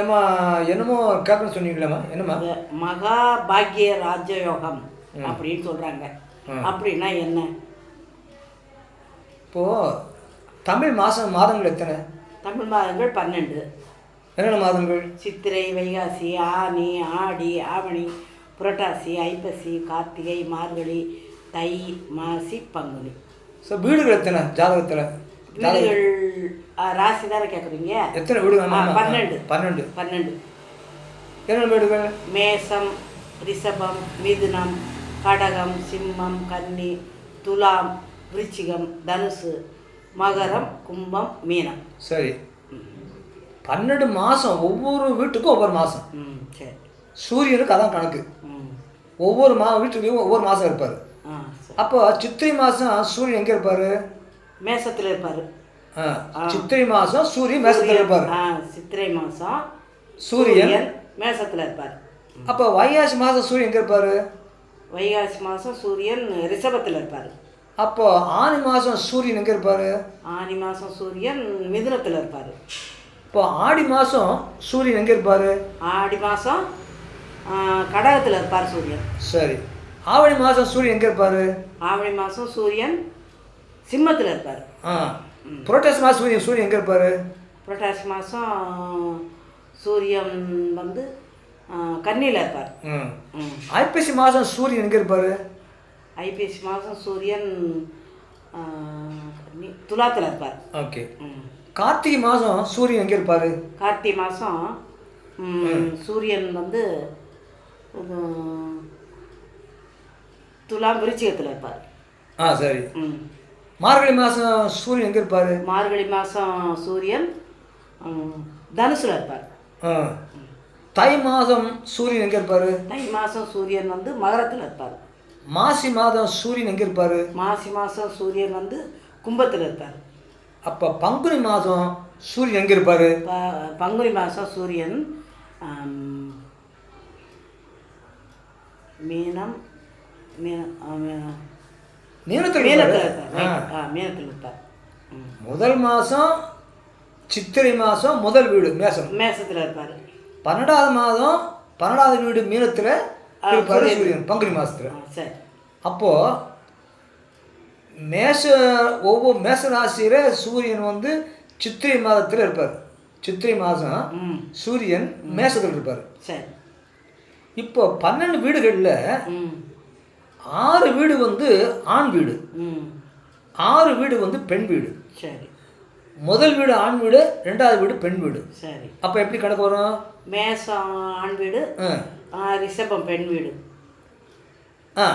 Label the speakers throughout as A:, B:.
A: ஏம்மா என்னமோ கேட்கணும்னு சொன்னீங்களேம்மா என்னம்மா
B: மகா பாக்கிய ராஜயோகம் அப்படின்னு சொல்கிறாங்க அப்படின்னா என்ன
A: இப்போது தமிழ் மாதம் மாதங்கள் எத்தனை
B: தமிழ் மாதங்கள் பன்னெண்டு
A: என்னென்ன மாதங்கள்
B: சித்திரை வைகாசி ஆனி ஆடி ஆவணி புரட்டாசி ஐப்பசி கார்த்திகை மார்கழி தை மாசி பங்குனி
A: ஸோ வீடுகள் எத்தனை ஜாதகத்தில்
B: வீடுகள் ராசி தானே கேட்குறீங்க எத்தனை வீடு பன்னெண்டு பன்னெண்டு பன்னெண்டு என்னென்ன வீடுகள் மேசம் ரிஷபம் மிதுனம் கடகம் சிம்மம் கன்னி துலாம் விருச்சிகம் தனுசு மகரம் கும்பம் மீனம்
A: சரி பன்னெண்டு மாதம் ஒவ்வொரு வீட்டுக்கும் ஒவ்வொரு மாதம் ம் சரி சூரியனுக்கு அதான் கணக்கு ஒவ்வொரு மா வீட்டுலேயும் ஒவ்வொரு மாதம் இருப்பார் ஆ அப்போ சித்திரை மாதம் சூரியன் எங்கே இருப்பார்
B: மேசத்தில் இருப்பார்
A: சித்திரை மாதம் சூரியன் மேசத்தில் இருப்பார்
B: சித்திரை மாதம் சூரியன் மேசத்தில் இருப்பார்
A: அப்போ வைகாசி மாதம் சூரியன் எங்கே இருப்பார்
B: வைகாசி மாதம் சூரியன் ரிஷபத்தில் இருப்பார்
A: அப்போ ஆனி மாதம் சூரியன் எங்கே இருப்பார்
B: ஆனி மாதம் சூரியன் மிதுனத்தில் இருப்பார்
A: இப்போ ஆடி மாதம் சூரியன் எங்கே இருப்பார்
B: ஆடி மாதம் கடகத்தில் இருப்பார் சூரியன்
A: சரி ஆவணி மாதம் சூரியன் எங்கே இருப்பார்
B: ஆவணி மாதம் சூரியன் சிம்மத்தில் இருப்பார்
A: புரட்டாசி மாதம் சூரியன் சூரியன் எங்கே இருப்பார்
B: புரட்டாசி மாதம் சூரியன் வந்து கன்னியில் இருப்பார்
A: ஐப்பசி மாதம் சூரியன் எங்கே இருப்பார்
B: ஐப்பசி மாதம் சூரியன் துலாத்தில் இருப்பார்
A: ஓகே கார்த்திகை மாதம் சூரியன் எங்கே இருப்பார்
B: கார்த்திகை மாதம் சூரியன் வந்து துலாம் விருச்சிகத்தில் இருப்பார்
A: ஆ சரி ம் மார்கழி மாதம் சூரியன் எங்கே இருப்பார்
B: மார்கழி மாதம் சூரியன் தனுசில் இருப்பார்
A: தை மாதம் சூரியன் எங்கே இருப்பார்
B: தை மாதம் சூரியன் வந்து மகரத்தில் இருப்பார்
A: மாசி மாதம் சூரியன் எங்கே இருப்பார்
B: மாசி மாதம் சூரியன் வந்து கும்பத்தில் இருப்பார்
A: அப்போ பங்குனி மாதம் சூரியன் எங்கே இருப்பார்
B: பங்குனி மாதம் சூரியன் மீனம் மீனம் மீனத்தில் மீனத்தில் இருப்பார்
A: முதல் மாதம் சித்திரை மாதம் முதல் வீடு மேசம்
B: மேசத்தில் இருப்பார்
A: பன்னெண்டாவது மாதம் பன்னெண்டாவது வீடு மீனத்தில் சூரியன் பங்குனி மாதத்தில் சரி அப்போது மேச ஒவ்வொரு மேச ராசியில் சூரியன் வந்து சித்திரை மாதத்தில் இருப்பார் சித்திரை மாதம் சூரியன் மேசத்தில் இருப்பார் சரி இப்போ பன்னெண்டு வீடுகளில் ஆறு வீடு வந்து ஆண் வீடு ஆறு வீடு வந்து பெண் வீடு சரி முதல் வீடு ஆண் வீடு ரெண்டாவது வீடு பெண் வீடு சரி அப்போ எப்படி கணக்கு வரும்
B: மேசம் ஆண் வீடு ரிஷபம் பெண் வீடு
A: ஆ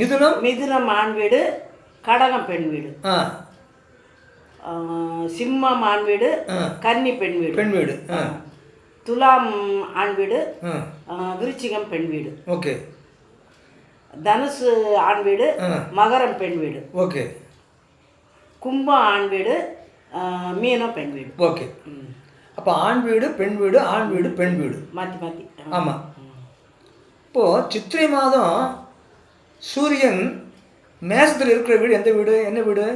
A: மிதுனம்
B: மிதுனம் ஆண் வீடு கடகம் பெண் வீடு ஆ சிம்மம் ஆண் வீடு கன்னி பெண் வீடு பெண் வீடு துலாம் ஆண் வீடு விருச்சிகம் பெண் வீடு ஓகே தனுசு ஆண் வீடு மகரம் பெண் வீடு ஓகே கும்பம் ஆண் வீடு மீனம் பெண் வீடு
A: ஓகே அப்போ ஆண் வீடு பெண் வீடு ஆண் வீடு பெண் வீடு மாற்றி மாற்றி ஆமாம் இப்போது சித்திரை மாதம் சூரியன் மேசத்தில் இருக்கிற வீடு எந்த வீடு என்ன வீடு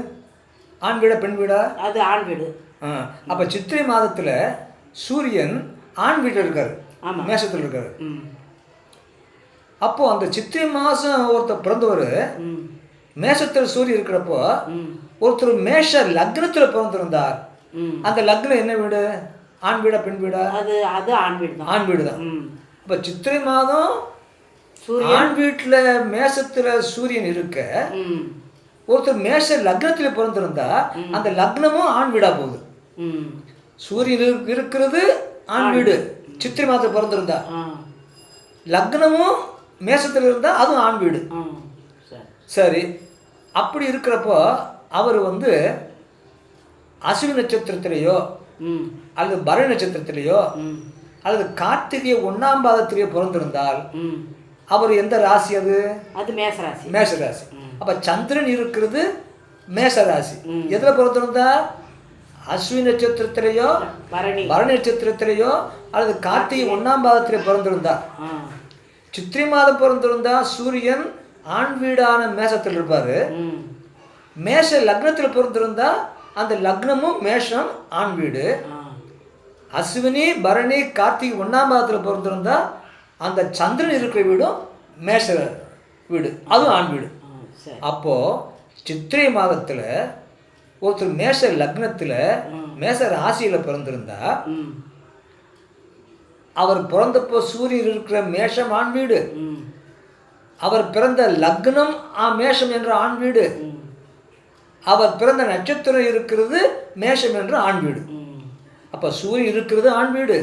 A: ஆண் வீடா பெண் வீடா அது ஆண் வீடு ஆ அப்போ சித்திரை மாதத்தில் சூரியன் ஆண் வீட்டில் இருக்கார் மேசத்தில் இருக்கார் அப்போது அந்த சித்திரை மாதம் ஒருத்தர் பிறந்தவர் மேஷத்தில் சூரியன் இருக்கிறப்போ ஒருத்தர் மேஷ லக்னத்தில் பிறந்திருந்தார் அந்த லக்னம் என்ன வீடு ஆண் வீடா பெண் வீடா
B: அது அது ஆண் வீடு
A: தான் ஆண் வீடு தான் இப்போ சித்திரை மாதம் ஆண் வீட்டில் மேஷத்தில் சூரியன் இருக்க ஒருத்தர் மேஷ லக்னத்தில் பிறந்திருந்தா அந்த லக்னமும் ஆண் வீடா போகுது சூரியன் இருக்கிறது ஆண் வீடு சித்திரை மாதத்தில் பிறந்திருந்தா லக்னமும் மேசத்தில் இருந்தால் அதுவும் ஆண் வீடு சரி அப்படி இருக்கிறப்போ அவர் வந்து அசுவி நட்சத்திரத்திலேயோ அல்லது பரணி நட்சத்திரத்திலேயோ அல்லது கார்த்திகை ஒன்றாம் பாதத்திலேயோ பிறந்திருந்தால் அவர் எந்த ராசி அது
B: அது மேசராசி
A: ராசி அப்போ சந்திரன் இருக்கிறது மேஷராசி எதில் பிறந்திருந்தா அஸ்வி நட்சத்திரத்திலேயோ பரணி நட்சத்திரத்திலேயோ அல்லது கார்த்திகை ஒன்றாம் பாதத்திலே பிறந்திருந்தார் சித்திரை மாதம் பிறந்திருந்தா சூரியன் ஆண் வீடான மேசத்தில் இருப்பார் மேஷ லக்னத்தில் பிறந்திருந்தா அந்த லக்னமும் மேஷம் ஆண் வீடு அஸ்வினி பரணி கார்த்திகை ஒன்றாம் மாதத்தில் பிறந்திருந்தா அந்த சந்திரன் இருக்கிற வீடும் மேஷ வீடு அதுவும் ஆண் வீடு அப்போது சித்திரை மாதத்தில் ஒருத்தர் மேஷ லக்னத்தில் மேஷ ராசியில் பிறந்திருந்தா அவர் பிறந்தப்போ சூரியர் இருக்கிற மேஷம் ஆண் வீடு அவர் பிறந்த லக்னம் ஆ மேஷம் என்ற ஆண் வீடு அவர் பிறந்த நட்சத்திரம் இருக்கிறது மேஷம் என்ற ஆண் வீடு அப்போ சூரியன் இருக்கிறது ஆண் வீடு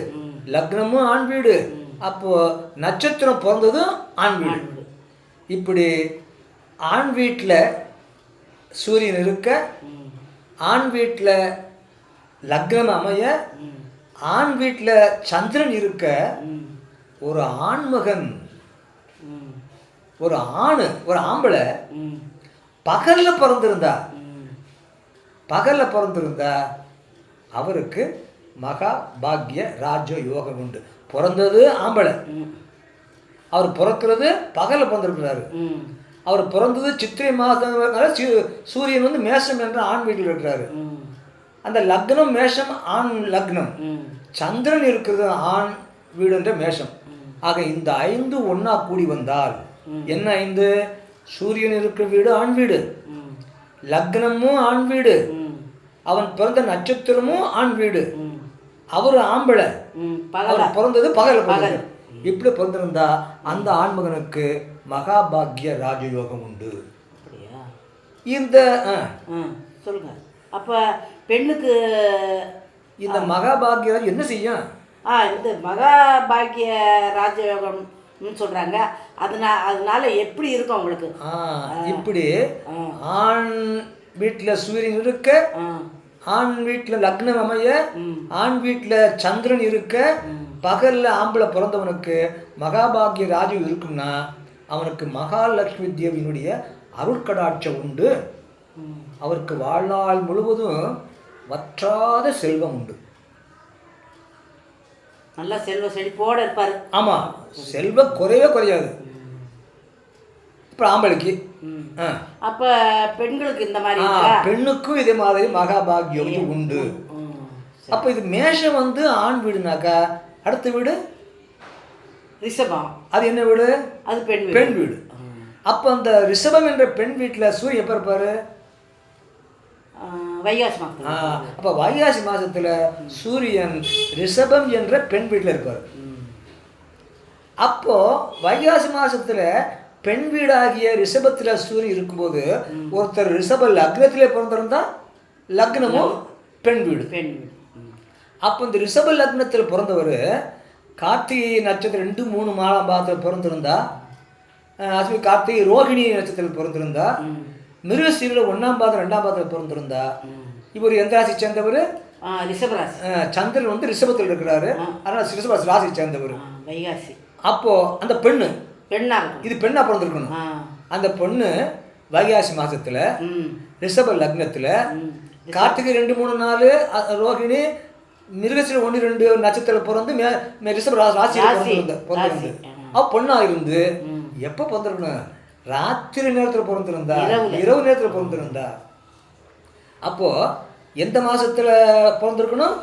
A: லக்னமும் ஆண் வீடு அப்போது நட்சத்திரம் பிறந்ததும் ஆண் வீடு இப்படி ஆண் வீட்டில் சூரியன் இருக்க ஆண் வீட்டில் லக்னம் அமைய ஆண் வீட்டில் சந்திரன் இருக்க ஒரு ஆண்மகன் ஒரு ஆண் ஒரு ஆம்பளை பகலில் பிறந்திருந்தா பகலில் பிறந்திருந்தா அவருக்கு மகா பாக்ய ராஜ யோகம் உண்டு பிறந்தது ஆம்பளை அவர் பிறக்கிறது பகலில் பிறந்திருக்கிறாரு அவர் பிறந்தது சித்திரை மாதம் சூரியன் வந்து மேசம் என்ற ஆண் வீட்டில் இருக்கிறாரு அந்த லக்னம் மேஷம் ஆண் லக்னம் சந்திரன் இருக்கிறது ஆண் வீடு என்ற மேஷம் ஆக இந்த ஐந்து ஒன்றா கூடி வந்தால் என்ன ஐந்து சூரியன் இருக்கிற வீடு ஆண் வீடு லக்னமும் ஆண் வீடு அவன் பிறந்த நட்சத்திரமும் ஆண் வீடு அவர் ஆம்பளை பிறந்தது பகல் பகல் இப்படி பிறந்திருந்தா அந்த ஆண்மகனுக்கு மகாபாகிய ராஜயோகம் உண்டு
B: இந்த சொல்லுங்க அப்போ பெண்ணுக்கு
A: இந்த மகாபாகியம் என்ன செய்யும்
B: ஆ இந்த மகாபாகிய ராஜயோகம் சொல்றாங்க அதனால அதனால எப்படி இருக்கும் அவங்களுக்கு
A: இப்படி ஆண் வீட்டில் சூரியன் இருக்க ஆண் வீட்டில் லக்னம் அமைய ஆண் வீட்டில் சந்திரன் இருக்க பகலில் ஆம்பளை பிறந்தவனுக்கு மகாபாகிய ராஜு இருக்கும்னா அவனுக்கு மகாலட்சுமி தேவியினுடைய அருட்கடாட்சம் உண்டு அவருக்கு வாழ்நாள் முழுவதும் வற்றாத செல்வம் உண்டு
B: நல்ல செல்வ செழிப்போடு இருப்பார்
A: ஆமாம் செல்வ குறையவே குறையாது இப்போ ஆம்பளைக்கு
B: அப்போ பெண்களுக்கு இந்த மாதிரி
A: பெண்ணுக்கும் இதே மாதிரி மகாபாகியம் உண்டு அப்போ இது மேஷம் வந்து ஆண் வீடுனாக்கா அடுத்த வீடு ரிஷபம் அது என்ன வீடு அது பெண் பெண் வீடு அப்போ அந்த ரிஷபம் என்ற பெண் வீட்டில் சூரியன் எப்போ இருப்பார்
B: வைகாசி மாதம்
A: அப்போ வைகாசி மாதத்தில் சூரியன் ரிஷபம் என்ற பெண் வீட்டில் இருப்பார் அப்போது வைகாசி மாதத்தில் பெண் வீடாகிய ரிஷபத்தில் சூரியன் இருக்கும்போது ஒருத்தர் ரிஷப லக்னத்திலே பிறந்திருந்தா லக்னமும் பெண் வீடு பெண் வீடு அப்போ இந்த ரிஷப லக்னத்தில் பிறந்தவர் கார்த்திகை நட்சத்திரம் ரெண்டு மூணு மாதம் பாதத்தில் பிறந்திருந்தா அது கார்த்திகை ரோஹிணி நட்சத்திரத்தில் பிறந்திருந்தா மிருகசீரில் ஒன்றாம் பாதம் ரெண்டாம் பாதத்தில் பிறந்திருந்தா இவர் எந்த ராசி சேர்ந்தவர் சந்திரன் வந்து ரிஷபத்தில் இருக்கிறாரு அதனால் ரிஷபராசி ராசி சேர்ந்தவர் வைகாசி அப்போது அந்த பெண்ணு பெண்ணா இது பெண்ணாக பிறந்திருக்கணும் அந்த பொண்ணு வைகாசி மாதத்தில் ரிஷப லக்னத்தில் கார்த்திகை ரெண்டு மூணு நாலு ரோஹிணி மிருகசீல ஒன்று ரெண்டு நட்சத்திரம் பிறந்து ரிஷப ராசி பிறந்து அப்போ பொண்ணாக இருந்து எப்போ பிறந்திருக்கணும் ராத்திரி நேரத்தில் பிறந்திருந்தா இரவு நேரத்தில் பிறந்திருந்தா அப்போது எந்த மாசத்துல பிறந்திருக்கணும்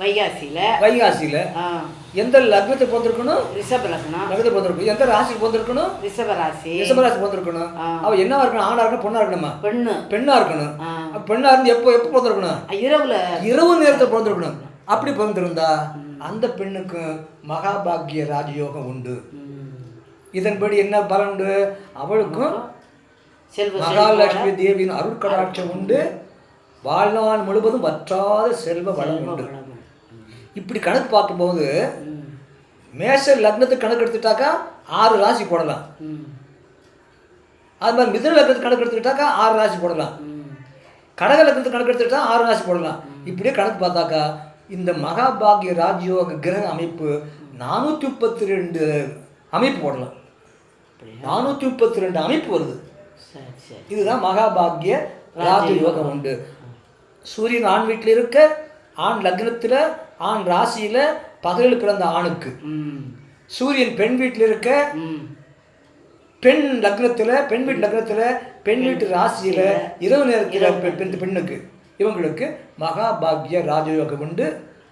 A: வைகாசியில வைகாசியில எந்த லக்னத்தை பிறந்திருக்கணும்
B: ரிஷப லக்னம்
A: லக்னத்தை பிறந்திருக்கணும் எந்த ராசிக்கு பிறந்திருக்கணும்
B: ரிஷப ராசி
A: ரிஷப ராசி பிறந்திருக்கணும் அவள் என்னவா இருக்கணும் ஆணா இருக்கணும் பொண்ணா இருக்கணுமா பெண்ணு பெண்ணா இருக்கணும் பெண்ணா இருந்து எப்போ எப்போ பிறந்திருக்கணும்
B: இரவுல இரவு நேரத்தில் பிறந்திருக்கணும்
A: அப்படி பிறந்திருந்தா அந்த பெண்ணுக்கு மகாபாகிய ராஜயோகம் உண்டு இதன்படி என்ன பலன் அவளுக்கும் மகாலட்சுமி தேவியின் அருட்கடாட்சம் உண்டு வாழ்நாள் முழுவதும் வற்றாத செல்வ வளம் உண்டு இப்படி கணக்கு பார்க்கும்போது மேச லக்னத்துக்கு கணக்கு எடுத்துட்டாக்கா ஆறு ராசி போடலாம் அது மாதிரி மிதன லக்னத்துக்கு கணக்கு எடுத்துக்கிட்டாக்கா ஆறு ராசி போடலாம் கடக லக்னத்துக்கு கணக்கு எடுத்துட்டா ஆறு ராசி போடலாம் இப்படியே கணக்கு பார்த்தாக்கா இந்த மகாபாகிய ராஜ்யோக கிரக அமைப்பு நானூற்றி முப்பத்தி ரெண்டு அமைப்பு போடலாம் நானூற்றி முப்பத்தி ரெண்டு அமைப்பு வருது இதுதான் மகாபாகிய ராஜ யோகம் உண்டு சூரியன் ஆண் வீட்டில் இருக்க ஆண் லக்னத்தில் ஆண் ராசியில் பகலில் பிறந்த ஆணுக்கு சூரியன் பெண் வீட்டில் இருக்க பெண் லக்னத்தில் பெண் வீட்டு லக்னத்தில் பெண் வீட்டு ராசியில் இரவு நேரத்தில் பெண்ணுக்கு இவங்களுக்கு மகாபாகிய ராஜயோகம் உண்டு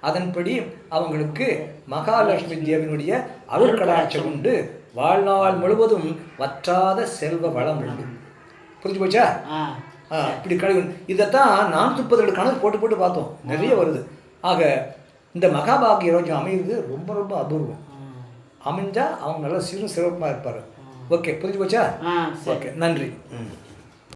A: அதன்படி அவங்களுக்கு மகாலட்சுமி தேவனுடைய அருள் கடாட்சம் உண்டு வாழ்நாள் முழுவதும் வற்றாத செல்வ வளம் உண்டு புரிஞ்சு போச்சா இப்படி கழிவு இதைத்தான் நானூற்றி முப்பது கணக்கு போட்டு போட்டு பார்த்தோம் நிறைய வருது ஆக இந்த மகாபாகிய ரோஜம் அமைகிறது ரொம்ப ரொம்ப அபூர்வம் அமைஞ்சால் அவங்க நல்லா சிறு சிறப்பாக இருப்பார் ஓகே புரிஞ்சு போச்சா ஓகே நன்றி